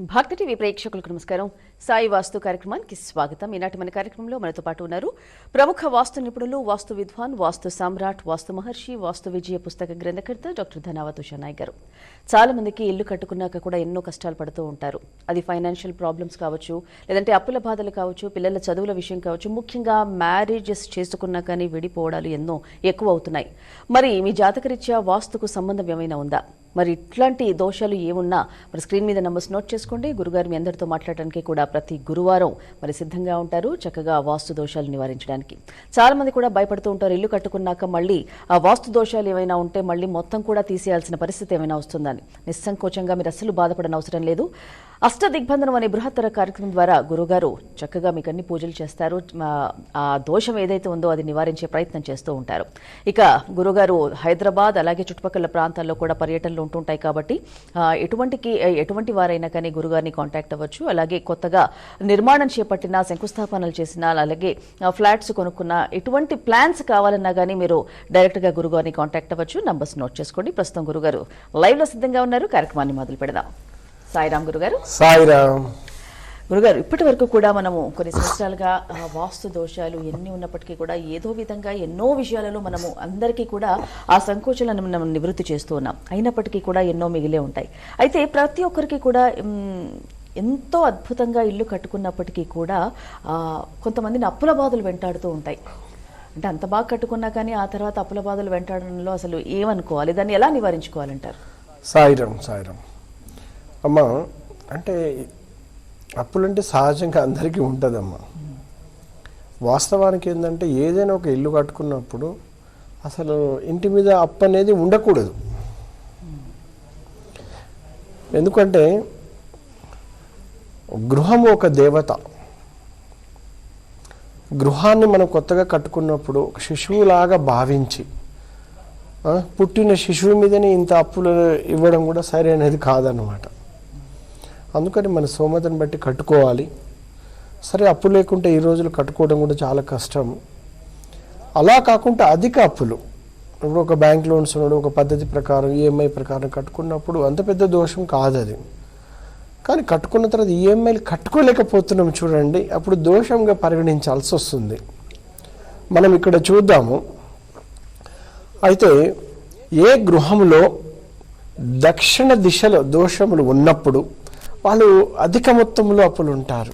భక్తి టీవీ ప్రేక్షకులకు నమస్కారం. సాయి వాస్తు కార్యక్రమానికి స్వాగతం. ఈనాటి మన కార్యక్రమంలో మనతో పాటు ఉన్నారు ప్రముఖ వాస్తు నిపుణులు వాస్తు విద్వాన్ వాస్తు సామ్రాట్ వాస్తు మహర్షి వాస్తు విజయ పుస్తక గ్రంథకర్త డాక్టర్ ధనావత్ ఉషానాయ్ గారు. చాలా మందికి ఇల్లు కట్టుకున్నాక కూడా ఎన్నో కష్టాలు పడుతూ ఉంటారు. అది ఫైనాన్షియల్ ప్రాబ్లమ్స్ కావచ్చు లేదంటే అప్పుల బాధలు కావచ్చు పిల్లల చదువుల విషయం కావచ్చు ముఖ్యంగా మ్యారేజెస్ చేసుకున్నా కానీ విడిపోవడాలు ఎన్నో ఎక్కువ అవుతున్నాయి. మరి మీ జాతకరీత్యా వాస్తుకు సంబంధం ఏమైనా ఉందా? మరి ఇట్లాంటి దోషాలు ఏమున్నా మరి స్క్రీన్ మీద నంబర్స్ నోట్ చేసుకోండి. గురుగారు మీ అందరితో మాట్లాడడానికి కూడా ప్రతి గురువారం మరి సిద్ధంగా ఉంటారు. చక్కగా వాస్తు దోషాలు నివారించడానికి. చాలామంది కూడా భయపడుతూ ఉంటారు. ఇల్లు కట్టుకున్నాక మళ్ళీ ఆ వాస్తు దోషాలు ఏమైనా ఉంటే మళ్ళీ మొత్తం కూడా తీసేయాల్సిన పరిస్థితి ఏమైనా వస్తుందని. నిస్సంకోచంగా మీరు అస్సలు బాధపడని అవసరం లేదు. అష్ట దిగ్బంధనం అనే బృహత్తర కార్యక్రమం ద్వారా గురుగారు చక్కగా మీకు అన్ని పూజలు చేస్తారు. ఆ- దోషం ఏదైతే ఉందో అది నివారించే ప్రయత్నం చేస్తూ ఉంటారు. ఇక గురుగారు హైదరాబాద్ అలాగే చుట్టుపక్కల ప్రాంతాల్లో కూడా పర్యటనలు ఉంటుంటాయి కాబట్టి ఎటువంటికి ఎటువంటి వారైనా కానీ గురుగారిని కాంటాక్ట్ అవ్వచ్చు. అలాగే కొత్తగా నిర్మాణం చేపట్టిన శంకుస్థాపనలు చేసిన అలాగే ఫ్లాట్స్ కొనుక్కున్న ఎటువంటి ప్లాన్స్ కావాలన్నా కానీ మీరు డైరెక్ట్గా గురుగారిని కాంటాక్ట్ అవ్వచ్చు. నంబర్స్ నోట్ చేసుకోండి. ప్రస్తుతం గురుగారు లైవ్లో సిద్ధంగా ఉన్నారు. కార్యక్రమాన్ని మొదలు పెడదాం సాయిరామ్ గురుగారు. సాయిరామ్. గురుగారు ఇప్పటి వరకు కూడా మనము కొన్ని సంవత్సరాలుగా వాస్తు దోషాలు ఎన్ని ఉన్నప్పటికీ కూడా ఏదో విధంగా ఎన్నో విషయాలలో మనము అందరికీ కూడా ఆ సంకోచాలను మనం నివృత్తి చేస్తూ ఉన్నాం. అయినప్పటికీ కూడా ఎన్నో మిగిలే ఉంటాయి. అయితే ప్రతి ఒక్కరికి కూడా ఎంతో అద్భుతంగా ఇల్లు కట్టుకున్నప్పటికీ కూడా కొంతమందిని అప్పుల బాధలు వెంటాడుతూ ఉంటాయి. అంటే అంత బాగా కట్టుకున్నా కానీ ఆ తర్వాత అప్పుల బాధలు వెంటాడడంలో అసలు ఏమనుకోవాలి? దాన్ని ఎలా నివారించుకోవాలంటారు? సాయిరామ్ సాయిరామ్. అమ్మ అంటే అప్పులంటే సహజంగా అందరికీ ఉంటుందమ్మా. వాస్తవానికి ఏంటంటే ఏదైనా ఒక ఇల్లు కట్టుకున్నప్పుడు అసలు ఇంటి మీద అప్పు అనేది ఉండకూడదు. ఎందుకంటే గృహం ఒక దేవత. గృహాన్ని మనం కొత్తగా కట్టుకున్నప్పుడు శిశువులాగా భావించి పుట్టిన శిశువు మీదనే ఇంత అప్పులు ఇవ్వడం కూడా సరైనది కాదనమాట అందుకని మన స్తోమతను బట్టి కట్టుకోవాలి. సరే అప్పు లేకుంటే ఈ రోజులు కట్టుకోవడం కూడా చాలా కష్టం. అలా కాకుండా అధిక అప్పులు. ఇప్పుడు ఒక బ్యాంక్ లోన్స్ ఉన్నాడు ఒక పద్ధతి ప్రకారం ఈఎంఐ ప్రకారం కట్టుకున్నప్పుడు అంత పెద్ద దోషం కాదు అది కానీ కట్టుకున్న తర్వాత ఈఎంఐలు కట్టుకోలేకపోతున్నాం చూడండి అప్పుడు దోషంగా పరిగణించాల్సి వస్తుంది. మనం ఇక్కడ చూద్దాము. అయితే ఏ గృహంలో దక్షిణ దిశలో దోషములు ఉన్నప్పుడు వాళ్ళు అధిక మొత్తంలో అప్పులు ఉంటారు.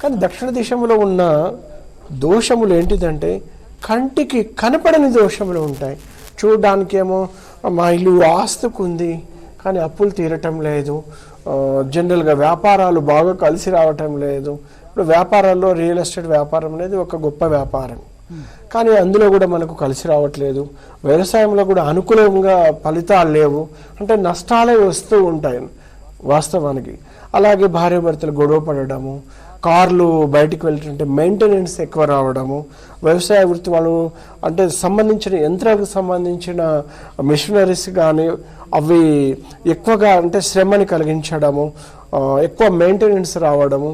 కానీ దక్షిణ దేశంలో ఉన్న దోషములు ఏంటిదంటే కంటికి కనపడని దోషములు ఉంటాయి. చూడడానికేమో మా ఇల్లు ఆస్తుకుంది కానీ అప్పులు తీరటం లేదు. జనరల్గా వ్యాపారాలు బాగా కలిసి రావటం లేదు. ఇప్పుడు వ్యాపారాల్లో రియల్ ఎస్టేట్ వ్యాపారం అనేది ఒక గొప్ప వ్యాపారం. కానీ అందులో కూడా మనకు కలిసి రావట్లేదు. వ్యవసాయంలో కూడా అనుకూలంగా ఫలితాలు లేవు. అంటే నష్టాలే వస్తూ ఉంటాయి. వాస్తవానికి. అలాగే భార్యాభర్తలు గొడవ పడడము కార్లు బయటికి వెళ్తుంటే మెయింటెనెన్స్ ఎక్కువ రావడము వ్యవసాయ వృత్తి వాళ్ళు అంటే సంబంధించిన యంత్రాలకు సంబంధించిన మిషనరీస్ కానీ అవి ఎక్కువగా అంటే శ్రమని కలిగించడము ఎక్కువ మెయింటెనెన్స్ రావడము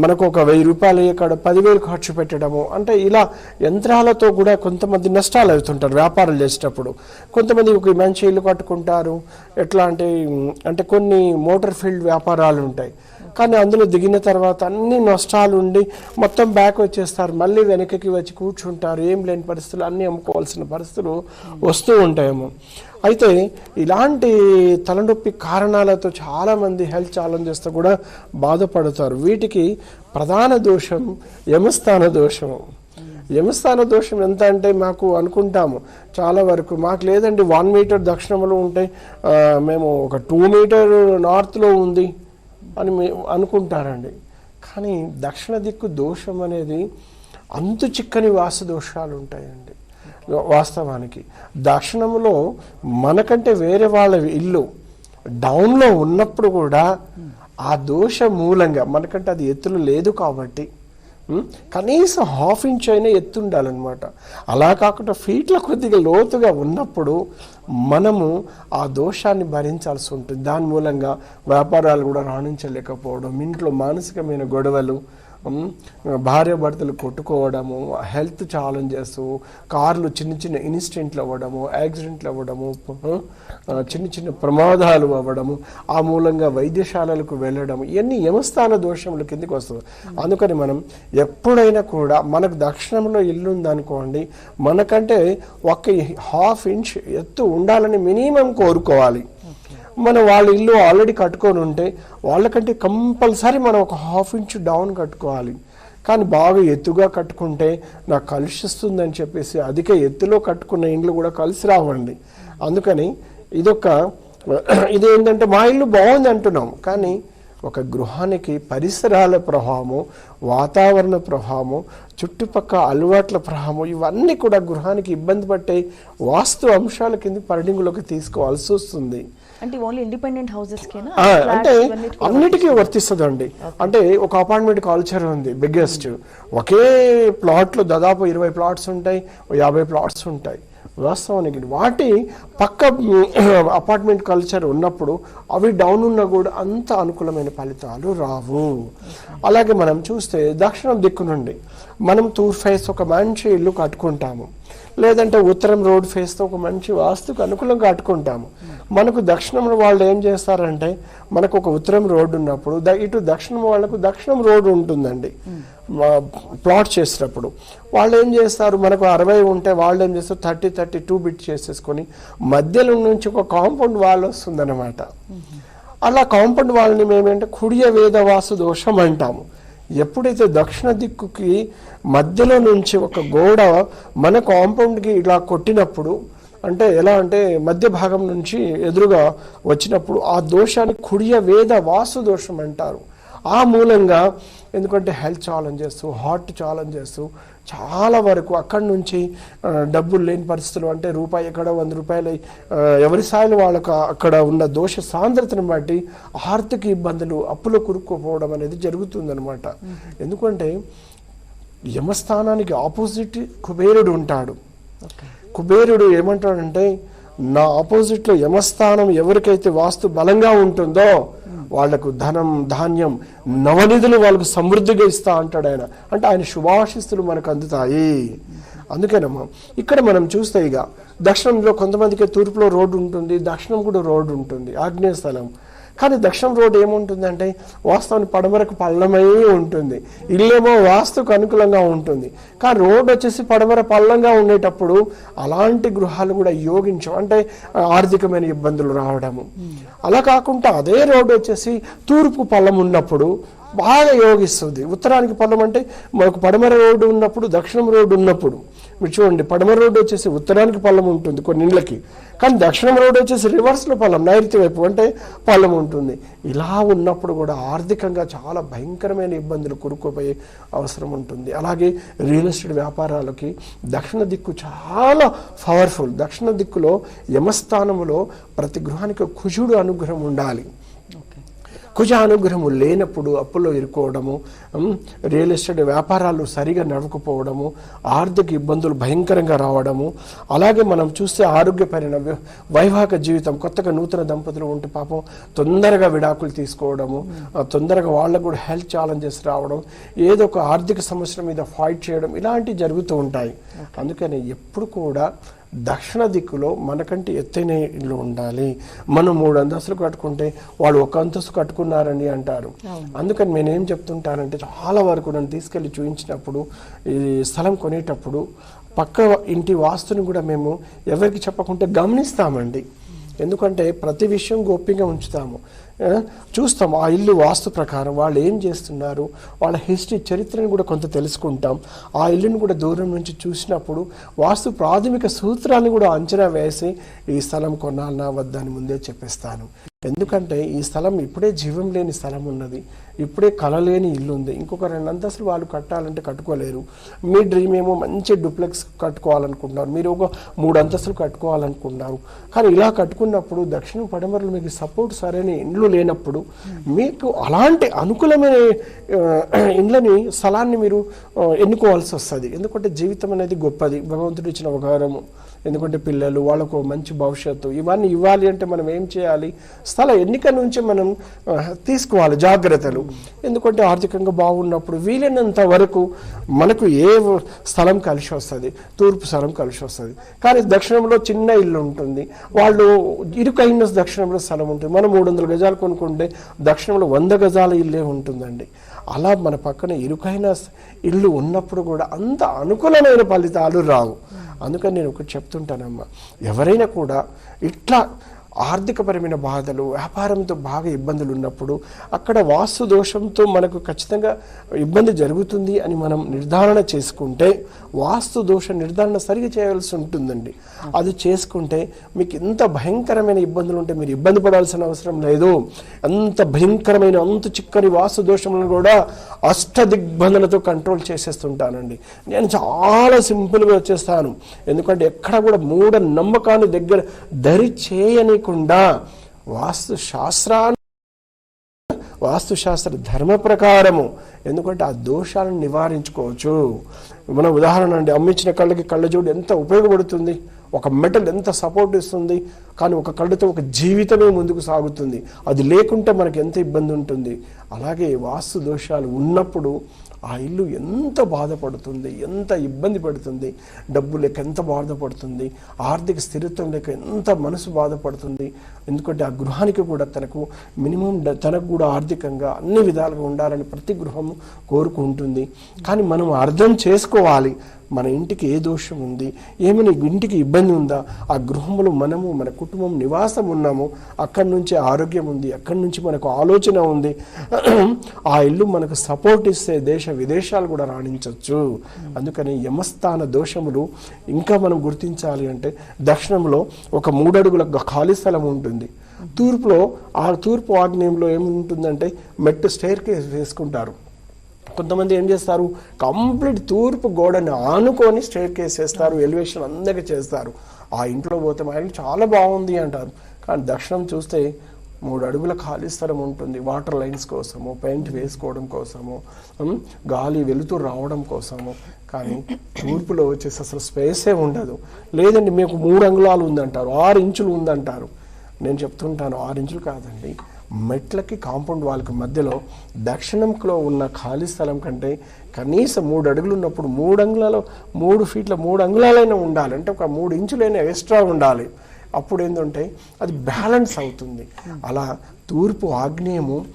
మనకు ఒక వెయ్యి రూపాయలు ఇక్కడ పదివేలు ఖర్చు పెట్టడము అంటే ఇలా యంత్రాలతో కూడా కొంతమంది నష్టాలు అవుతుంటారు వ్యాపారాలు చేసేటప్పుడు. కొంతమంది ఒక మంచి ఇల్లు కట్టుకుంటారు ఎట్లా అంటే అంటే కొన్ని మోటార్ ఫీల్డ్ వ్యాపారాలు ఉంటాయి. కానీ అందులో దిగిన తర్వాత అన్ని నష్టాలు ఉండి మొత్తం బ్యాక్ వచ్చేస్తారు. మళ్ళీ వెనకకి వచ్చి కూర్చుంటారు. ఏం లేని పరిస్థితులు అన్నీ అమ్ముకోవాల్సిన పరిస్థితులు వస్తూ ఉంటాయేమో. అయితే ఇలాంటి తలనొప్పి కారణాలతో చాలామంది హెల్త్ ఛాలెంజెస్తో కూడా బాధపడతారు. వీటికి ప్రధాన దోషం యమస్థాన దోషం యమస్థాన దోషం ఎంత అంటే మాకు అనుకుంటాము. చాలా వరకు మాకు లేదండి వన్ మీటర్ దక్షిణంలో ఉంటే మేము ఒక టూ మీటర్ నార్త్లో ఉంది. అని అనుకుంటారండి. కానీ దక్షిణ దిక్కు దోషం అనేది అంతు చిక్కని వాస దోషాలు ఉంటాయండి వాస్తవానికి దక్షిణంలో మనకంటే వేరే వాళ్ళ ఇల్లు డౌన్లో ఉన్నప్పుడు కూడా ఆ దోష మూలంగా మనకంటే అది ఎత్తులు లేదు కాబట్టి కనీసం హాఫ్ ఇంచ్ అయినా ఎత్తు ఉండాలన్నమాట. అలా కాకుండా ఫీట్ల కొద్దిగా లోతుగా ఉన్నప్పుడు మనము ఆ దోషాన్ని భరించాల్సి ఉంటుంది. దాని మూలంగా వ్యాపారాలు కూడా రాణించలేకపోవడం ఇంట్లో మానసికమైన గొడవలు భార్యాభర్తలు భార్య భర్తలు కొట్టుకోవడము హెల్త్ ఛాలెంజెస్ కార్లు చిన్న చిన్న ఇన్సిడెంట్లు అవ్వడము యాక్సిడెంట్లు అవ్వడము చిన్న చిన్న ప్రమాదాలు అవ్వడము ఆ మూలంగా వైద్యశాలలకు వెళ్ళడం ఇవన్నీ యమస్థాన దోషముల కిందకి వస్తుంది. అందుకని మనం ఎప్పుడైనా కూడా మనకు దక్షిణంలో ఇల్లు ఉందనుకోండి మనకంటే ఒక హాఫ్ ఇంచ్ ఎత్తు ఉండాలని మినిమం కోరుకోవాలి. మనం వాళ్ళ ఇల్లు ఆల్రెడీ కట్టుకొని ఉంటే వాళ్ళకంటే కంపల్సరీ మనం ఒక హాఫ్ ఇంచ్ డౌన్ కట్టుకోవాలి. కానీ బాగా ఎత్తుగా కట్టుకుంటే నాకు కలుషిస్తుందని చెప్పేసి అధిక ఎత్తులో కట్టుకున్న ఇండ్లు కూడా కలిసి రావండి. అందుకని ఇదొక ఇది ఏంటంటే మా ఇల్లు బాగుంది అంటున్నాం. కానీ ఒక గృహానికి పరిసరాల ప్రభావము వాతావరణ ప్రభావము చుట్టుపక్కల అలవాట్ల ప్రభావము ఇవన్నీ కూడా గృహానికి ఇబ్బంది పట్టే వాస్తు అంశాల కింద పరిణింగులోకి తీసుకోవాల్సి వస్తుంది. అంటే ఓన్లీ ఇండిపెండెంట్ హౌసెస్ అంటే అన్నిటికీ వర్తిస్తుందండి. అంటే ఒక అపార్ట్మెంట్ కల్చర్ ఉంది బిగ్గెస్ట్ ఒకే ప్లాట్లో దాదాపు ఇరవై ప్లాట్స్ ఉంటాయి యాభై ప్లాట్స్ ఉంటాయి. వాస్తవానికి వాటి పక్క అపార్ట్మెంట్ కల్చర్ ఉన్నప్పుడు అవి డౌన్ ఉన్నా కూడా అంత అనుకూలమైన ఫలితాలు రావు. అలాగే మనం చూస్తే దక్షిణం దిక్కు నుండి మనం ఫేస్ ఒక మంచి ఇల్లు కట్టుకుంటాము. లేదంటే ఉత్తరం రోడ్ ఫేస్తో ఒక మంచి వాస్తుకు అనుకూలంగా కట్టుకుంటాము. మనకు దక్షిణం వాళ్ళు ఏం చేస్తారంటే మనకు ఒక ఉత్తరం రోడ్డు ఉన్నప్పుడు ఇటు దక్షిణం వాళ్ళకు దక్షిణం రోడ్డు ఉంటుందండి. ప్లాట్ చేసేటప్పుడు. వాళ్ళు ఏం చేస్తారు మనకు అరవై ఉంటే వాళ్ళు ఏం చేస్తారు థర్టీ థర్టీ టూ బిట్ చేసేసుకొని మధ్యలో నుంచి ఒక కాంపౌండ్ వాల్ వస్తుందన్నమాట. అలా కాంపౌండ్ వాళ్ళని మేమేంటే కుడియ వేదవాసు దోషం అంటాము. ఎప్పుడైతే దక్షిణ దిక్కుకి మధ్యలో నుంచి ఒక గోడ మన కాంపౌండ్కి ఇలా కొట్టినప్పుడు అంటే ఎలా అంటే మధ్య భాగం నుంచి ఎదురుగా వచ్చినప్పుడు ఆ దోషాన్ని కుడియ వేద వాసు దోషం అంటారు. ఆ మూలంగా ఎందుకంటే హెల్త్ ఛాలెంజెస్ హార్ట్ ఛాలెంజెస్ చాలా వరకు అక్కడి నుంచి డబ్బులు లేని పరిస్థితులు అంటే రూపాయి ఎక్కడ వంద రూపాయలు ఎవరి స్థాయిలో వాళ్ళకు అక్కడ ఉన్న దోష సాంద్రతను బట్టి ఆర్థిక ఇబ్బందులు అప్పులో కురుక్కుపోవడం అనేది జరుగుతుందన్నమాట. ఎందుకంటే యమస్థానానికి ఆపోజిట్ కుబేరుడు ఉంటాడు. కుబేరుడు ఏమంటాడంటే నా ఆపోజిట్లో యమస్థానం ఎవరికైతే వాస్తు బలంగా ఉంటుందో వాళ్ళకు ధనం ధాన్యం నవనిధులు వాళ్ళకు సమృద్ధిగా ఇస్తా అంటాడు ఆయన. అంటే ఆయన శుభాశిస్తులు మనకు అందుతాయి. అందుకేనమ్మా ఇక్కడ మనం చూస్తే ఇక దక్షిణంలో కొంతమందికి తూర్పులో రోడ్డు ఉంటుంది దక్షిణం కూడా రోడ్డు ఉంటుంది ఆగ్నేయ స్థలం. కానీ దక్షిణం రోడ్ ఏముంటుందంటే వాస్తవాన్ని పడమరకు పల్లమై ఉంటుంది. ఇల్లేమో వాస్తుకు అనుకూలంగా ఉంటుంది. కానీ రోడ్డు వచ్చేసి పడమర పల్లంగా ఉండేటప్పుడు అలాంటి గృహాలు కూడా యోగించవు. అంటే ఆర్థికమైన ఇబ్బందులు రావడము. అలా కాకుండా అదే రోడ్డు వచ్చేసి తూర్పు పల్లం ఉన్నప్పుడు బాగా యోగిస్తుంది. ఉత్తరానికి పల్లం అంటే మనకు పడమర రోడ్డు ఉన్నప్పుడు దక్షిణం రోడ్డు ఉన్నప్పుడు. మీరు చూడండి పడమర రోడ్డు వచ్చేసి ఉత్తరానికి పల్లం ఉంటుంది కొన్ని ఇళ్ళకి. కానీ దక్షిణం రోడ్డు వచ్చేసి రివర్స్లో పొలం నైరుతి వైపు అంటే పొలం ఉంటుంది. ఇలా ఉన్నప్పుడు కూడా ఆర్థికంగా చాలా భయంకరమైన ఇబ్బందులు కూరుకుపోయే అవసరం ఉంటుంది. అలాగే రియల్ ఎస్టేట్ వ్యాపారాలకి దక్షిణ దిక్కు చాలా పవర్ఫుల్ దక్షిణ దిక్కులో యమస్థానంలో ప్రతి గృహానికి కుజుడు అనుగ్రహం ఉండాలి. కుజ అనుగ్రహము లేనప్పుడు అప్పుల్లో ఇరుకోవడము రియల్ ఎస్టేట్ వ్యాపారాలు సరిగా నడవకపోవడము ఆర్థిక ఇబ్బందులు భయంకరంగా రావడము. అలాగే మనం చూస్తే ఆరోగ్యపరమైన వ్య- వైవాహిక జీవితం కొత్తగా నూతన దంపతులు ఉంటే పాపం తొందరగా విడాకులు తీసుకోవడము తొందరగా వాళ్ళకు కూడా హెల్త్ ఛాలెంజెస్ రావడం ఏదో ఒక ఆర్థిక సమస్యల మీద ఫైట్ చేయడం ఇలాంటివి జరుగుతూ ఉంటాయి. అందుకని ఎప్పుడు కూడా దక్షిణ దిక్కులో మనకంటే ఎత్తైన ఇల్లు ఉండాలి. మనం మూడు అంతస్తులు కట్టుకుంటే వాళ్ళు ఒక అంతస్తు కట్టుకున్నారని అంటారు. అందుకని నేనేం చెప్తుంటానంటే చాలా వరకు నన్ను తీసుకెళ్ళి చూపించినప్పుడు ఈ స్థలం కొనేటప్పుడు పక్క ఇంటి వాస్తుని కూడా మేము ఎవరికి చెప్పకుండా గమనిస్తామండి. ఎందుకంటే ప్రతి విషయం గోప్యంగా ఉంచుతాము. చూస్తాం ఆ ఇల్లు వాస్తు ప్రకారం వాళ్ళు ఏం చేస్తున్నారు? వాళ్ళ హిస్టరీ చరిత్రను కూడా కొంత తెలుసుకుంటాం. ఆ ఇల్లును కూడా దూరం నుంచి చూసినప్పుడు వాస్తు ప్రాథమిక సూత్రాన్ని కూడా అంచనా వేసి ఈ స్థలం కొనాలన్నా వద్దని ముందే చెప్పేస్తాను. ఎందుకంటే ఈ స్థలం ఇప్పుడే జీవం లేని స్థలం ఉన్నది. ఇప్పుడే కలలేని ఇల్లు ఉంది. ఇంకొక రెండు అంతస్తులు వాళ్ళు కట్టాలంటే కట్టుకోలేరు. మీ డ్రీమ్ ఏమో మంచి డూప్లెక్స్ కట్టుకోవాలనుకుంటున్నారు. మీరు ఒక మూడు అంతస్తులు కట్టుకోవాలనుకుంటున్నారు. కానీ ఇలా కట్టుకున్నప్పుడు దక్షిణ పడమరలు మీకు సపోర్ట్ సరైన ఇండ్లు లేనప్పుడు మీకు అలాంటి అనుకూలమైన ఇండ్లని స్థలాన్ని మీరు ఎన్నుకోవాల్సి వస్తుంది. ఎందుకంటే జీవితం అనేది గొప్పది. భగవంతుడు ఇచ్చిన ఒక ఎందుకంటే పిల్లలు వాళ్ళకు మంచి భవిష్యత్తు. ఇవన్నీ ఇవ్వాలి అంటే మనం ఏం చేయాలి? స్థల ఎన్నిక నుంచి మనం తీసుకోవాలి జాగ్రత్తలు. ఎందుకంటే ఆర్థికంగా బాగున్నప్పుడు వీలైనంత వరకు మనకు ఏ స్థలం కలిసి వస్తుంది? తూర్పు స్థలం కలిసి వస్తుంది. కానీ దక్షిణంలో చిన్న ఇల్లు ఉంటుంది. వాళ్ళు ఇరుకైన దక్షిణంలో స్థలం ఉంటుంది. మనం మూడు వందల గజాలు కొనుక్కుంటే దక్షిణంలో వంద గజాల ఇల్లే ఉంటుందండి. అలా మన పక్కన ఇరుకైన ఇల్లు ఉన్నప్పుడు కూడా అంత అనుకూలమైన ఫలితాలు రావు. అందుకని నేను ఒకటి చెప్తుంటానమ్మా. ఎవరైనా కూడా ఇట్లా ఆర్థికపరమైన బాధలు వ్యాపారంతో బాగా ఇబ్బందులు ఉన్నప్పుడు అక్కడ వాస్తు దోషంతో మనకు ఖచ్చితంగా ఇబ్బంది జరుగుతుంది అని మనం నిర్ధారణ చేసుకుంటే వాస్తు దోష నిర్ధారణ సరిగా చేయాల్సి ఉంటుందండి. అది చేసుకుంటే మీకు ఎంత భయంకరమైన ఇబ్బందులు ఉంటే మీరు ఇబ్బంది పడాల్సిన అవసరం లేదు. అంత భయంకరమైన అంత చిక్కని వాస్తు దోషములను కూడా అష్ట దిగ్బంధనతో కంట్రోల్ చేసేస్తుంటానండి. నేను చాలా సింపుల్గా వచ్చేస్తాను. ఎందుకంటే ఎక్కడ కూడా మూఢ నమ్మకాన్ని దగ్గర దరి చేయని లేకుండా వాస్తు శాస్త్రాలు వాస్తుశాస్త్ర ధర్మ ప్రకారము. ఎందుకంటే ఆ దోషాలను నివారించుకోవచ్చు. మన ఉదాహరణ అండి అమ్మించిన కళ్ళకి కళ్ళజోడు ఎంత ఉపయోగపడుతుంది? ఒక మెటల్ ఎంత సపోర్ట్ ఇస్తుంది? కానీ ఒక కళ్ళతో ఒక జీవితమే ముందుకు సాగుతుంది. అది లేకుంటే మనకు ఎంత ఇబ్బంది ఉంటుంది? అలాగే వాస్తు దోషాలు ఉన్నప్పుడు ఆ ఇల్లు ఎంత బాధపడుతుంది ఎంత ఇబ్బంది పడుతుంది డబ్బు లేక ఎంత బాధపడుతుంది ఆర్థిక స్థిరత్వం లేక ఎంత మనసు బాధపడుతుంది. ఎందుకంటే ఆ గృహానికి కూడా తనకు మినిమం తనకు కూడా ఆర్థికంగా అన్ని విధాలుగా ఉండాలని ప్రతి గృహము కోరుకుంటుంది. కానీ మనం అర్థం చేసుకోవాలి. మన ఇంటికి ఏ దోషం ఉంది? ఏమైనా ఇంటికి ఇబ్బంది ఉందా? ఆ గృహంలో మనము మన కుటుంబం నివాసం ఉన్నాము. అక్కడి నుంచి ఆరోగ్యం ఉంది. అక్కడి నుంచి మనకు ఆలోచన ఉంది. ఆ ఇల్లు మనకు సపోర్ట్ ఇస్తే దేశ విదేశాలు కూడా రాణించవచ్చు అందుకని యమస్థాన దోషములు ఇంకా మనం గుర్తించాలి అంటే దక్షిణంలో ఒక మూడడుగుల ఖాళీ స్థలం ఉంటుంది. తూర్పులో ఆ తూర్పు ఆగ్నేయంలో ఏముంటుందంటే మెట్టు స్టేర్ కేస్ వేసుకుంటారు. కొంతమంది ఏం చేస్తారు? కంప్లీట్ తూర్పు గోడని ఆనుకొని స్ట్రేట్ కేస్ చేస్తారు ఎలివేషన్ అందరికీ చేస్తారు. ఆ ఇంట్లో పోతే మా ఇల్లు చాలా బాగుంది అంటారు. కానీ దక్షిణం చూస్తే మూడు అడుగుల ఖాళీ స్థలం ఉంటుంది. వాటర్ లైన్స్ కోసము పెయింట్ వేసుకోవడం కోసము గాలి వెలుతూ రావడం కోసము. కానీ తూర్పులో వచ్చేసి అసలు స్పేసే ఉండదు. లేదండి మీకు మూడు అంగుళాలు ఉందంటారు ఆరు ఇంచులు ఉందంటారు. నేను చెప్తుంటాను ఆరు ఇంచులు కాదండి. మెట్లకి కాంపౌండ్ వాళ్ళకి మధ్యలో దక్షిణంలో ఉన్న ఖాళీ స్థలం కంటే కనీసం మూడు అడుగులు ఉన్నప్పుడు మూడు అంగుళాలు మూడు ఫీట్ల మూడు అంగుళాలైనా ఉండాలి. అంటే ఒక మూడు ఇంచులైనా ఎక్స్ట్రా ఉండాలి. అప్పుడు ఏంటంటే అది బ్యాలెన్స్ అవుతుంది. అలా తూర్పు ఆగ్నేయము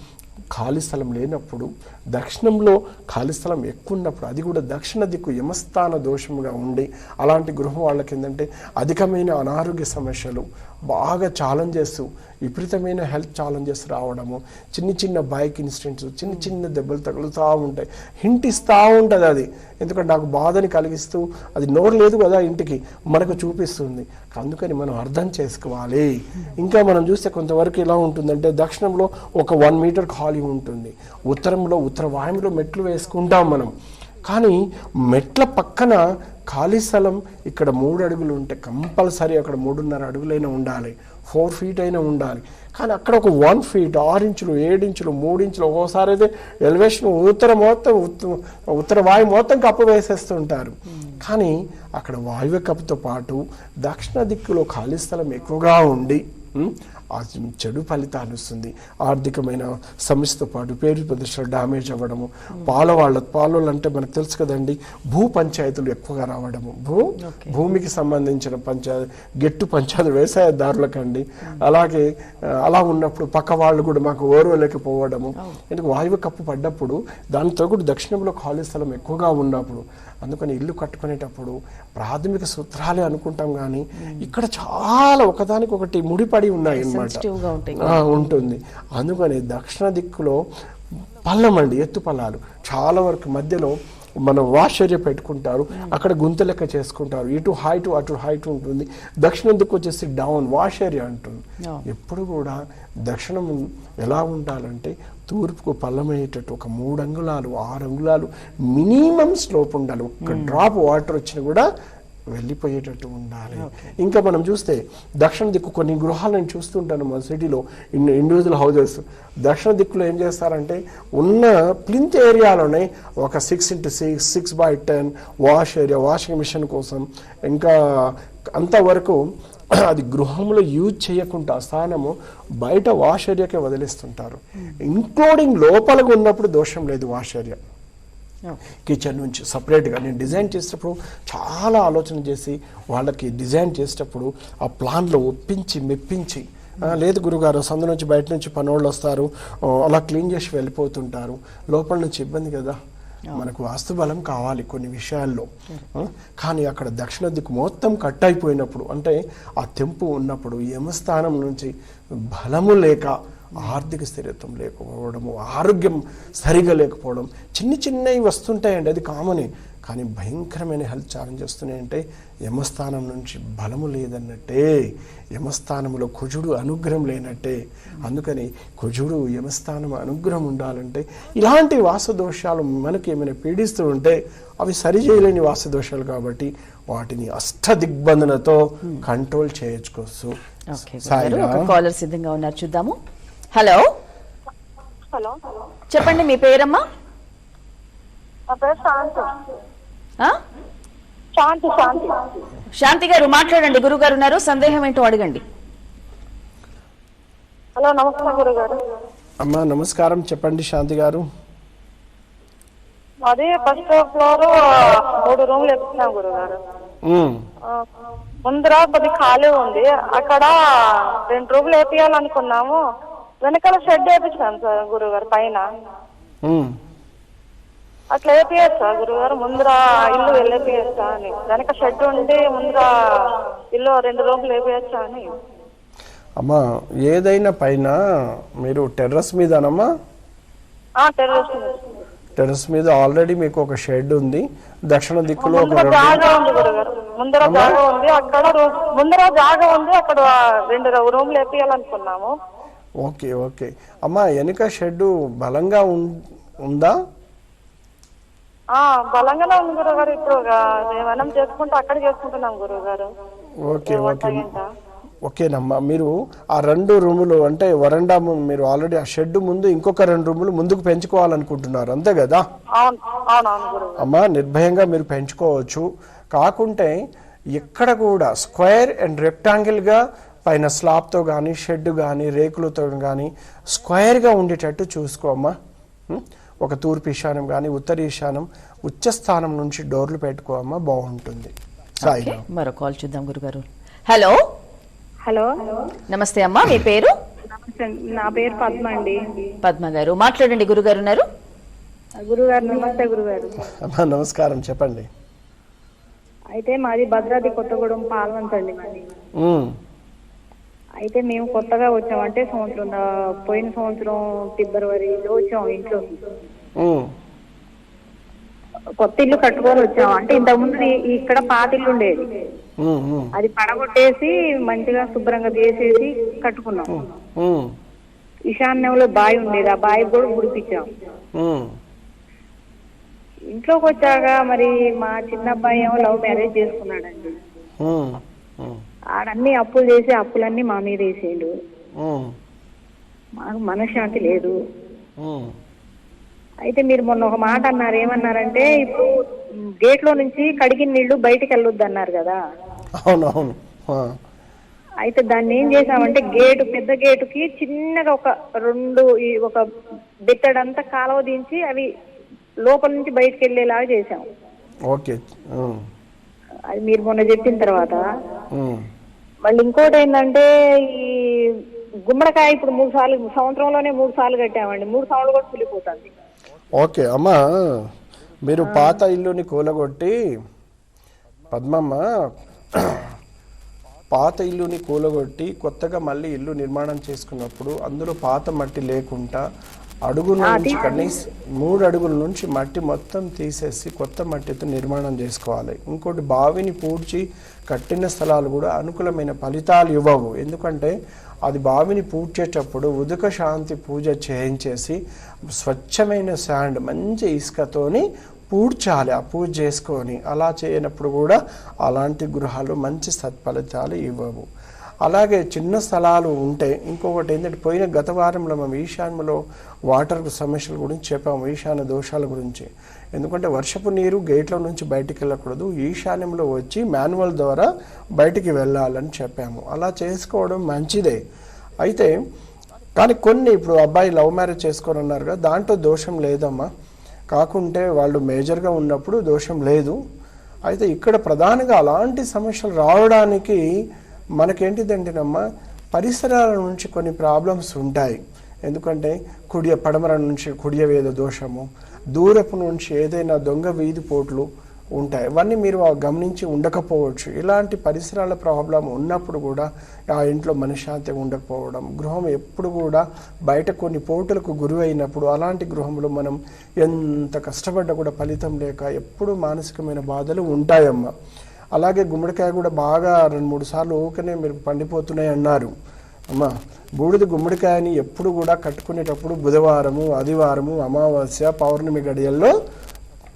ఖాళీ స్థలం లేనప్పుడు దక్షిణంలో ఖాళీ స్థలం ఎక్కువ ఉన్నప్పుడు అది కూడా దక్షిణ దిక్కు యమస్థాన దోషముగా ఉండి అలాంటి గృహం వాళ్ళకి ఏంటంటే అధికమైన అనారోగ్య సమస్యలు బాగా ఛాలెంజెస్ విపరీతమైన హెల్త్ ఛాలెంజెస్ రావడము చిన్న చిన్న బైక్ ఇన్సిడెంట్స్ చిన్న చిన్న దెబ్బలు తగులుతూ ఉంటాయి. హింట్ ఇస్తూ ఉంటుంది అది. ఎందుకంటే నాకు బాధని కలిగిస్తూ అది నోరు లేదు కదా ఇంటికి మనకు చూపిస్తుంది. అందుకని మనం అర్థం చేసుకోవాలి. ఇంకా మనం చూస్తే కొంతవరకు ఎలా ఉంటుందంటే దక్షిణంలో ఒక వన్ మీటర్ ఖాళీ ఉంటుంది. ఉత్తరంలో ఉత్తర వాయువులో మెట్లు వేసుకుంటాం మనం. కానీ మెట్ల పక్కన ఖాళీ స్థలం ఇక్కడ మూడు అడుగులు ఉంటే కంపల్సరీ అక్కడ మూడున్నర అడుగులైనా ఉండాలి. ఫోర్ ఫీట్ అయినా ఉండాలి. కానీ అక్కడ ఒక వన్ ఫీట్ ఆరు ఇంచులు ఏడు ఇంచులు మూడు ఇంచులు ఒక్కోసారి అయితే ఎలివేషన్ ఉత్తర మొత్తం ఉత్త- ఉత్తర వాయు మొత్తం కప్పు వేసేస్తుంటారు. కానీ అక్కడ వాయువ్య కప్పుతో పాటు దక్షిణ దిక్కులో ఖాళీ స్థలం ఎక్కువగా ఉండి చెడు ఫలితాలు ఇస్తుంది. ఆర్థికమైన సమస్యతో పాటు పేరు ప్రతిష్టలు డ్యామేజ్ అవ్వడము పాలవాళ్ళ పాలవాళ్ళు అంటే మనకు తెలుసు కదండి భూ పంచాయతీలు ఎక్కువగా రావడము. భూ భూమికి సంబంధించిన పంచాయతీ గెట్టు పంచాయతీ వ్యవసాయదారులకండి అలాగే అలా ఉన్నప్పుడు పక్క వాళ్ళు కూడా మాకు ఓర్వలేకపోవడము ఎందుకు వాయువు కప్పు పడ్డప్పుడు దానితో కూడా దక్షిణంలో ఖాళీ స్థలం ఎక్కువగా ఉన్నప్పుడు అందుకని ఇల్లు కట్టుకునేటప్పుడు ప్రాథమిక సూత్రాలే అనుకుంటాం కానీ ఇక్కడ చాలా ఒకదానికి ఒకటి ముడిపడి ఉన్నాయి. ఆ, ఉంటుంది. అందుకని దక్షిణ దిక్కులో పల్లం అండి ఎత్తు పల్లాలు. చాలా వరకు మధ్యలో మన వాషర్య పెట్టుకుంటారు. అక్కడ గుంత లెక్క చేసుకుంటారు. ఇటు హైట్ అటు హైట్ ఉంటుంది. దక్షిణం దిక్కు వచ్చేసి డౌన్ వాషర్య అంటుంది. Yeah. ఎప్పుడు కూడా దక్షిణం ఎలా ఉండాలంటే తూర్పుకు పల్లమయ్యేటట్టు ఒక మూడు అంగుళాలు ఆరు అంగుళాలు మినిమం స్లోప్ ఉండాలి. ఒక డ్రాప్ వాటర్ వచ్చినా కూడా వెళ్ళిపోయేటట్టు ఉండాలి. ఇంకా మనం చూస్తే దక్షిణ దిక్కు కొన్ని గృహాలను చూస్తుంటాను మన సిటీలో. ఇన్ ఇండివిజువల్ హౌజెస్ దక్షిణ దిక్కులో ఏం చేస్తారంటే ఉన్న ప్లింత్ ఏరియాలోనే ఒక six into six six by ten wash area washing machine కోసం ఇంకా అంతవరకు అది గృహంలో యూజ్ చేయకుండా స్థానము బయట వాష్ ఏరియాకే వదిలేస్తుంటారు. ఇంక్లూడింగ్ లోపలగా ఉన్నప్పుడు దోషం లేదు వాష్ ఏరియా కిచెన్ నుంచి సపరేట్గా నేను డిజైన్ చేసేటప్పుడు చాలా ఆలోచన చేసి వాళ్ళకి డిజైన్ చేసేటప్పుడు ఆ ప్లాన్లో ఒప్పించి మెప్పించి "ఆ, లేదు గురుగారు సందు నుంచి బయట నుంచి పనోళ్ళు వస్తారు అలా క్లీన్ చేసి వెళ్ళిపోతుంటారు. లోపల నుంచి ఇబ్బంది కదా. మనకు వాస్తు బలం కావాలి కొన్ని విషయాల్లో. కానీ అక్కడ దక్షిణ దిక్కు మొత్తం కట్ అయిపోయినప్పుడు అంటే ఆ తెంపు ఉన్నప్పుడు యమస్థానం నుంచి బలము లేక ఆర్థిక స్థిరత్వం లేకపోవడము ఆరోగ్యం సరిగా లేకపోవడం చిన్న చిన్నవి వస్తుంటాయండి అది కామనే. కానీ భయంకరమైన హెల్త్ ఛాలెంజ్ వస్తున్నాయంటే యమస్థానం నుంచి బలము లేదన్నట్టే యమస్థానంలో కుజుడు అనుగ్రహం లేనట్టే. అందుకని కుజుడు యమస్థానం అనుగ్రహం ఉండాలంటే ఇలాంటి వాసదోషాలు మనకి ఏమైనా పీడిస్తూ ఉంటే అవి సరి చేయలేని వాసదోషాలు కాబట్టి వాటిని అష్ట దిగ్బంధనతో కంట్రోల్ చేయొచ్చుకోవచ్చు కాలర్ సిద్ధంగా ఉన్నారు. చూద్దాము. హలో. హలో. చెప్పండి మీ పేరమ్మా? నా పేరు శాంతి? శాంతి శాంతి. శాంతి గారు మాట్లాడండి. గురుగారు ఉన్నారు. సందేహం ఏంటో అడగండి. హలో నమస్తే గురుగారు. అమ్మా నమస్కారం. చెప్పండి శాంతి గారు. మాది ఫస్ట్ ఫ్లోర్ మూడు రూమ్లు ఎక్కుతున్నాం గురుగారు. ముందర కొద్ది ఖాళీ ఉంది. అక్కడ రెండు రూమ్లు వేపియాలనుకున్నాము. వెనకాల షెడ్ వేపించాం సార్ గురుగారు పైన. అట్లా వేపియచ్చు సార్ గురుగారు? ముందర ఇల్లు వెళ్ళేపియచ్చా అని. వెనక షెడ్ ఉండి ముందర ఇల్లు రెండు రూమ్లు వేపియచ్చా అని. అమ్మా ఏదైనా పైన మీరు టెర్రస్ మీదనమ్మా? టెర్రస్ టెర్రస్ మీద ఆల్రెడీ మీకు ఒక షెడ్ ఉంది. దక్షిణ దిక్కులో ఒక ముందర జాగా ఉంది. అక్కడ ముందర జాగా ఉంది. అక్కడ రెండు రూమ్లు వేపియాలనుకున్నాము ఓకే ఓకే. అమ్మా వెనుక షెడ్ బలంగా ఉందా? బలంగానే ఉంది గురుగారు ఇప్పుడు మనం చేసుకుంటే అక్కడ చేసుకుంటున్నాం గురుగారు ఓకే ఓకే. ఏంటా? ఓకేనమ్మా. మీరు ఆ రెండు రూములు అంటే వరండా మీరు ఆల్రెడీ ఆ షెడ్ ముందు ఇంకొక రెండు రూములు ముందుకు పెంచుకోవాలనుకుంటున్నారు. అంతే కదా? అమ్మా నిర్భయంగా మీరు పెంచుకోవచ్చు. కాకుంటే ఎక్కడ కూడా స్క్వేర్ అండ్ రెక్టాంగిల్గా పైన స్లాబ్తో కానీ షెడ్ కానీ రేకులతో కానీ స్క్వేర్గా ఉండేటట్టు చూసుకో అమ్మా? ఒక తూర్పు ఈశాన్యం కానీ ఉత్తర ఈశాన్యం ఉచ్చస్థానం నుంచి డోర్లు పెట్టుకో అమ్మా బాగుంటుంది. మరో కాల్ చూద్దాం గురుగారు. హలో? హలో? నమస్తే అమ్మా మీ పేరు? నా పేరు పద్మ అండి. పద్మ గారు. మాట్లాడండి గురుగారు ఉన్నారు? గురుగారు నమస్తే గురుగారు. అమ్మా నమస్కారం చెప్పండి. అయితే మాది భద్రాద్రి కొత్తగూడెం మాది. ఉం. అయితే మేము కొత్తగా వచ్చాం. అంటే సంవత్సరం పోయిన సంవత్సరం ఫిబ్రవరిలో వచ్చాం ఇంట్లో. కొత్త ఇల్లు కట్టుకొని వచ్చాం. అంటే ఇంతకు ముందు ఇక్కడ పాత ఇల్లు ఉండేది. అది పడగొట్టేసి మంచిగా శుభ్రంగా చేసేసి కట్టుకున్నాం. ఈశాన్యంలో బావి ఉండేది. ఆ బావి కూడా గుడిపించాం. ఇంట్లోకి వచ్చాక మరి మా చిన్న అబ్బాయి ఏమో లవ్ మ్యారేజ్ చేసుకున్నాడండి. ఆడన్ని అప్పులు చేసి అప్పులన్నీ మా మీద వేసేయండు ఉం, మాకు మనశ్శాంతి లేదు. అయితే మీరు మొన్న ఒక మాట అన్నారు ఏమన్నారంటే ఇప్పుడు గేట్లో నుంచి కడిగిన నీళ్ళు బయటికి వెళ్ళొద్దు అన్నారు కదా. అవునవును. అయితే దాన్ని ఏం చేసామంటే గేటు పెద్ద గేటుకి చిన్నగా ఒక రెండు ఈ ఒక బెత్తడంతా కాలువ దించి అవి లోపల నుంచి బయటికి వెళ్ళేలాగా చేసాం. ఓకే. అది మీరు మొన్న చెప్పిన తర్వాత. మళ్ళీ ఇంకోటి ఏంటంటే ఈ గుమ్మడికాయ ఇప్పుడు మూడు సార్లు సంవత్సరంలోనే మూడు సార్లు కట్టామండి. మూడు సార్లు కూడా కులిపోతుంది ఓకే అమ్మా మీరు పాత ఇల్లుని కూలగొట్టి పద్మమ్మ పాత ఇల్లుని కూలగొట్టి కొత్తగా మళ్ళీ ఇల్లు నిర్మాణం చేసుకున్నప్పుడు అందులో పాత మట్టి లేకుండా అడుగుల నుంచి కనీసం మూడు అడుగుల నుంచి మట్టి మొత్తం తీసేసి కొత్త మట్టితో నిర్మాణం చేసుకోవాలి. ఇంకోటి బావిని పూడ్చి కట్టిన స్థలాలు కూడా అనుకూలమైన ఫలితాలు ఇవ్వవు. ఎందుకంటే అది బావిని పూడ్చేటప్పుడు ఉదక శాంతి పూజ చేయించేసి స్వచ్ఛమైన శాండ్ మంచి ఇసుకతోని పూడ్చాలి. ఆ పూజ చేసుకొని అలా చేయనప్పుడు కూడా అలాంటి గృహాలు మంచి సత్ఫలితాలు ఇవ్వవు. అలాగే చిన్న స్థలాలు ఉంటే ఇంకొకటి ఏంటంటే పోయిన గత వారంలో మేము ఈశాన్యలో వాటర్ సమస్యల గురించి చెప్పాము ఈశాన్య దోషాల గురించి. ఎందుకంటే వర్షపు నీరు గేట్ల నుంచి బయటికి వెళ్ళకూడదు ఈశాన్యంలో వచ్చి మాన్యువల్ ద్వారా బయటికి వెళ్ళాలని చెప్పాము. అలా చేసుకోవడం మంచిదే. అయితే కానీ కొన్ని ఇప్పుడు అబ్బాయి లవ్ మ్యారేజ్ చేసుకొని అన్నారు కదా దాంట్లో దోషం లేదమ్మా. కాకుంటే వాళ్ళు మేజర్గా ఉన్నప్పుడు దోషం లేదు. అయితే ఇక్కడ ప్రధానంగా అలాంటి సమస్యలు రావడానికి మనకేంటిదంటేనమ్మా పరిసరాల నుంచి కొన్ని ప్రాబ్లమ్స్ ఉంటాయి. ఎందుకంటే కుడియ పడమర నుంచి కుడియ వేద దోషము దూరపు నుంచి ఏదైనా దొంగ వీధి పోట్లు ఉంటాయి. అవన్నీ మీరు గమనించి ఉండకపోవచ్చు. ఇలాంటి పరిసరాల ప్రాబ్లం ఉన్నప్పుడు కూడా ఆ ఇంట్లో మనశ్శాంతి ఉండకపోవడం గృహం ఎప్పుడు కూడా బయట కొన్ని పోటులకు గురి అయినప్పుడు అలాంటి గృహంలో మనం ఎంత కష్టపడ్డా కూడా ఫలితం లేక ఎప్పుడు మానసికమైన బాధలు ఉంటాయమ్మా. అలాగే గుమ్మడికాయ కూడా బాగా రెండు మూడు సార్లు ఊకనే మీరు పండిపోతున్నాయి అన్నారు. అమ్మా బూడిద గుమ్మడికాయని ఎప్పుడు కూడా కట్టుకునేటప్పుడు బుధవారము ఆదివారము అమావాస్య పౌర్ణమి గడియల్లో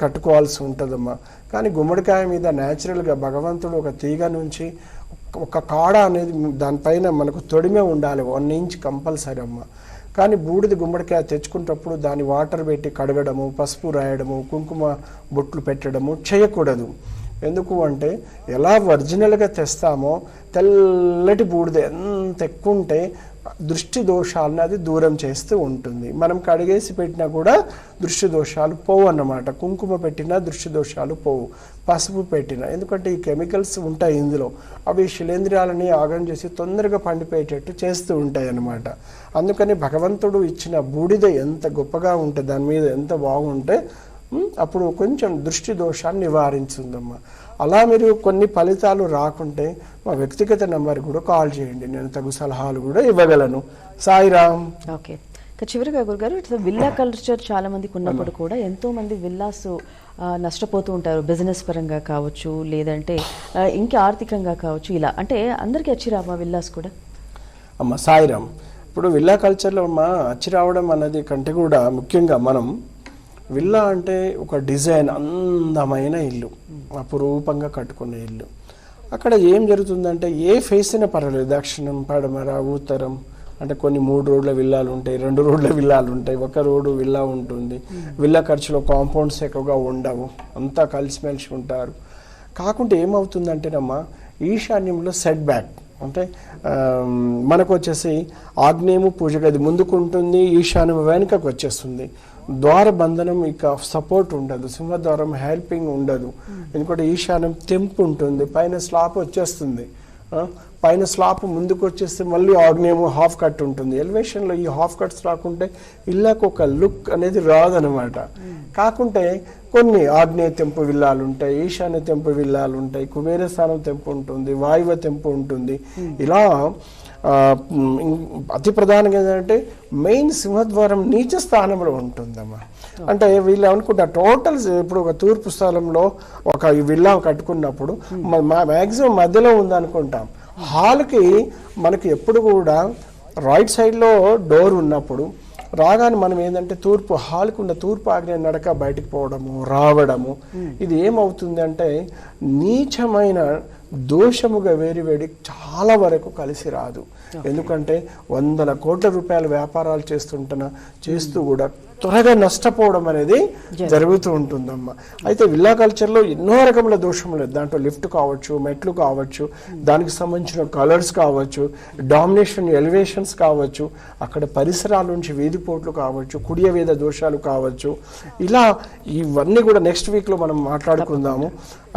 కట్టుకోవాల్సి ఉంటుందమ్మా. కానీ గుమ్మడికాయ మీద న్యాచురల్గా భగవంతుడు ఒక తీగ నుంచి ఒక కాడ అనేది దానిపైన మనకు తొడిమే ఉండాలి. వన్ ఇంచ్ కంపల్సరీ అమ్మ. కానీ బూడిద గుమ్మడికాయ తెచ్చుకునేటప్పుడు దాన్ని వాటర్ పెట్టి కడగడము పసుపు రాయడము కుంకుమ బొట్లు పెట్టడము చేయకూడదు. ఎందుకు అంటే ఎలా ఒరిజినల్గా తెస్తామో తెల్లటి బూడిద ఎంత ఎక్కువ ఉంటే దృష్టి దోషాలను అది దూరం చేస్తూ ఉంటుంది. మనం కడిగేసి పెట్టినా కూడా దృష్టి దోషాలు పోవు అన్నమాట. కుంకుమ పెట్టినా దృష్టి దోషాలు పోవు. పసుపు పెట్టినా. ఎందుకంటే ఈ కెమికల్స్ ఉంటాయి ఇందులో. అవి శిలేంద్రియాలని ఆగం చేసి తొందరగా పండిపోయేటట్టు చేస్తూ ఉంటాయి అన్నమాట. అందుకని భగవంతుడు ఇచ్చిన బూడిద ఎంత గొప్పగా ఉంటే దాని మీద ఎంత బాగుంటే అప్పుడు కొంచెం దృష్టి దోషాన్ని నివారించుందమ్మా. అలా మీరు కొన్ని ఫలితాలు రాకుంటే మా వ్యక్తిగత నెంబర్ కూడా కాల్ చేయండి. నేను తగు సలహాలు కూడా ఇవ్వగలను. సాయిరామ్. ఓకే. ఇక చివరిగా గురుగారు విల్లా కల్చర్ చాలా మందికి ఉన్నప్పుడు కూడా ఎంతో మంది విల్లాస్ నష్టపోతూ ఉంటారు. బిజినెస్ పరంగా కావచ్చు లేదంటే ఇంకా ఆర్థికంగా కావచ్చు ఇలా. అంటే అందరికీ వచ్చిరామా విల్లాస్ కూడా? అమ్మ సాయిరామ్. ఇప్పుడు విల్లా కల్చర్లో అమ్మ అచ్చి రావడం అన్నది కంటే కూడా ముఖ్యంగా మనం విల్లా అంటే ఒక డిజైన్ అందమైన ఇల్లు అపురూపంగా కట్టుకునే ఇల్లు. అక్కడ ఏం జరుగుతుందంటే ఏ ఫేస్ అయినా పర్వాలేదు. దక్షిణం పడమర ఉత్తరం అంటే కొన్ని మూడు రోడ్ల విల్లాలు ఉంటాయి రెండు రోడ్ల విల్లాలు ఉంటాయి. ఒక రోడ్డు విల్లా ఉంటుంది. విల్లా ఖర్చులో కాంపౌండ్స్ ఎక్కువగా ఉండవు. అంతా కలిసిమెలిసి ఉంటారు కాకుంటే ఏమవుతుందంటేనమ్మా ఈశాన్యంలో సెట్ బ్యాక్. అంటే మనకు వచ్చేసి ఆగ్నేయము పూజ గది ముందుకు ఉంటుంది ఈశాన్యం వెనుకకు వచ్చేస్తుంది ద్వార బంధనం ఇక సపోర్ట్ ఉండదు సింహద్వారం హెల్పింగ్ ఉండదు. ఎందుకంటే ఈశాన్యం తెంపు ఉంటుంది పైన స్లాబ్ వచ్చేస్తుంది. పైన స్లాబ్ ముందుకు వచ్చేస్తే మళ్ళీ ఆగ్నేయము హాఫ్ కట్ ఉంటుంది. ఎలివేషన్లో ఈ హాఫ్ కట్స్ రాకుంటే ఇళ్ళకు ఒక లుక్ అనేది రాదనమాట. కాకుంటే కొన్ని ఆగ్నేయ తెంపు విల్లాలు ఉంటాయి ఈశాన్య తెంపు విల్లాలు ఉంటాయి కుబేర స్థానం తెంపు ఉంటుంది వాయువ తెంపు ఉంటుంది. ఇలా ఆ, మ్, ఇం- అతి ప్రధానంగా ఏంటంటే మెయిన్ సింహద్వారం నీచ స్థానంలో ఉంటుందమ్మా. అంటే వీళ్ళు అనుకుంటారు టోటల్ ఇప్పుడు ఒక తూర్పు స్థలంలో ఒక విల్లా కట్టుకున్నప్పుడు మ్యాక్సిమం మధ్యలో ఉందనుకుంటాం. హాల్కి మనకి ఎప్పుడు కూడా రైట్ సైడ్లో డోర్ ఉన్నప్పుడు రాగానే మనం ఏంటంటే తూర్పు హాల్కి ఉన్న తూర్పు ఆగ్నేయ నడక బయటికి పోవడము రావడము ఇది ఏమవుతుంది అంటే నీచమైన దోషముగా వేరి వేడి చాలా వరకు కలిసి రాదు. ఎందుకంటే వందల కోట్ల రూపాయల వ్యాపారాలు చేస్తుంటున్న చేస్తూ కూడా త్వరగా నష్టపోవడం అనేది జరుగుతూ ఉంటుందమ్మా. అయితే విల్లా కల్చర్లో ఎన్నో రకముల దోషములు దాంట్లో లిఫ్ట్ కావచ్చు మెట్లు కావచ్చు దానికి సంబంధించిన కలర్స్ కావచ్చు డామినేషన్ ఎలివేషన్స్ కావచ్చు అక్కడ పరిసరాల నుంచి వీధిపోట్లు కావచ్చు కుడియ వేద దోషాలు కావచ్చు. ఇలా ఇవన్నీ కూడా నెక్స్ట్ వీక్లో మనం మాట్లాడుకుందాము.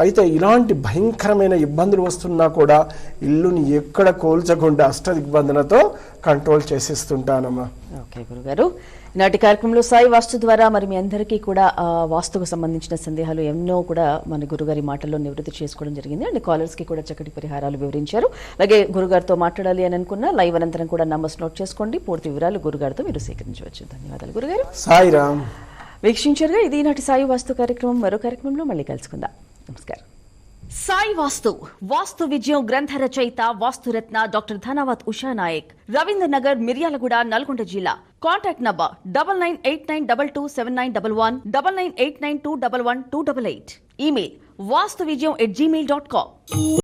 అయితే ఇలాంటి భయంకరమైన ఇబ్బందులు వస్తున్నా కూడా ఇల్లుని ఎక్కడ కోల్చకుండా అష్ట దిగ్బంధనతో కంట్రోల్ చేసేస్తుంటానమ్మా. ఓకే గురుగారు. ఈనాటి కార్యక్రమంలో సాయి వాస్తు ద్వారా మరి మీ అందరికీ కూడా వాస్తుకు సంబంధించిన సందేహాలు ఎన్నో కూడా మన గురుగారి మాటల్లో నివృత్తి చేసుకోవడం జరిగింది. అండ్ కాలర్స్కి కూడా చక్కటి పరిహారాలు వివరించారు. అలాగే గురుగారితో మాట్లాడాలి అని అనుకున్న లైవ్ అనంతరం కూడా నంబర్స్ నోట్ చేసుకోండి. పూర్తి వివరాలు గురుగారితో మీరు సేకరించవచ్చు. ధన్యవాదాలు గురుగారు. సాయిరామ్. వీక్షించారుగా ఇది ఈనాటి సాయి వాస్తు కార్యక్రమం. మరో కార్యక్రమంలో మళ్ళీ కలుసుకుందాం. నమస్కారం. సాయి వాస్తు వాస్తు విజయం గ్రంథ రచయిత వాస్తురత్న డాక్టర్ ధనవత్ ఉషా నాయక్ రవీంద్ర నగర్ మిర్యాలగూడ నల్గొండ జిల్లా. Contact number double nine eight nine double two seven nine double one double nine eight nine two double one two double eight email Vastu Vijayam at Gmail dot com